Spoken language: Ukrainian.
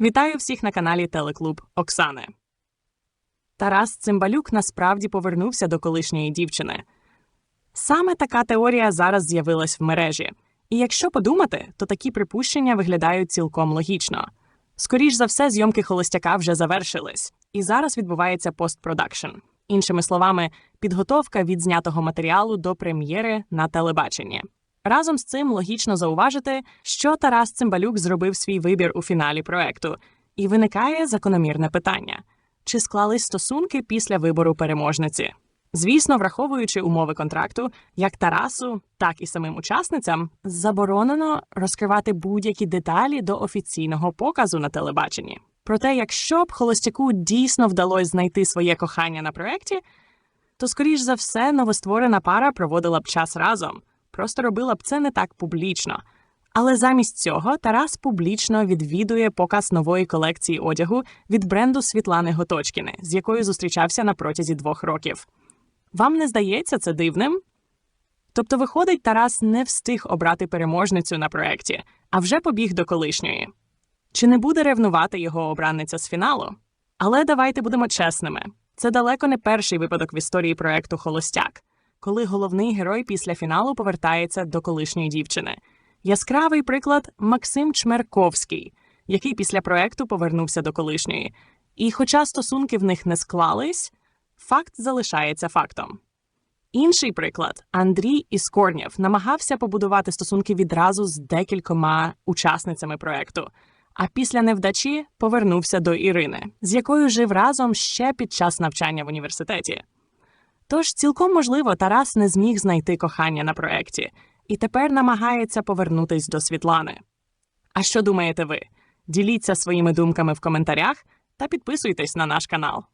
Вітаю всіх на каналі Телеклуб Оксани. Тарас Цимбалюк насправді повернувся до колишньої дівчини. Саме така теорія зараз з'явилась в мережі. І якщо подумати, то такі припущення виглядають цілком логічно. Скоріш за все, зйомки холостяка вже завершились, і зараз відбувається постпродакшн. Іншими словами, підготовка від знятого матеріалу до прем'єри на телебаченні. Разом з цим логічно зауважити, що Тарас Цимбалюк зробив свій вибір у фіналі проекту, і виникає закономірне питання: чи склались стосунки після вибору переможниці? Звісно, враховуючи умови контракту, як Тарасу, так і самим учасницям заборонено розкривати будь-які деталі до офіційного показу на телебаченні. Проте, якщо б холостяку дійсно вдалося знайти своє кохання на проєкті, то, скоріш за все, новостворена пара проводила б час разом, просто робила б це не так публічно. Але замість цього Тарас публічно відвідує показ нової колекції одягу від бренду Світлани Готочкіни, з якою зустрічався на протязі двох років. Вам не здається це дивним? Тобто, виходить, Тарас не встиг обрати переможницю на проєкті, а вже побіг до колишньої. Чи не буде ревнувати його обранниця з фіналу? Але давайте будемо чесними: це далеко не перший випадок в історії проекту Холостяк, коли головний герой після фіналу повертається до колишньої дівчини. Яскравий приклад Максим Чмерковський, який після проекту повернувся до колишньої. І хоча стосунки в них не склались, факт залишається фактом. Інший приклад Андрій Іскорнєв намагався побудувати стосунки відразу з декількома учасницями проекту, а після невдачі повернувся до Ірини, з якою жив разом ще під час навчання в університеті. Тож цілком можливо, Тарас не зміг знайти кохання на проекті і тепер намагається повернутись до Світлани. А що думаєте ви? Діліться своїми думками в коментарях та підписуйтесь на наш канал.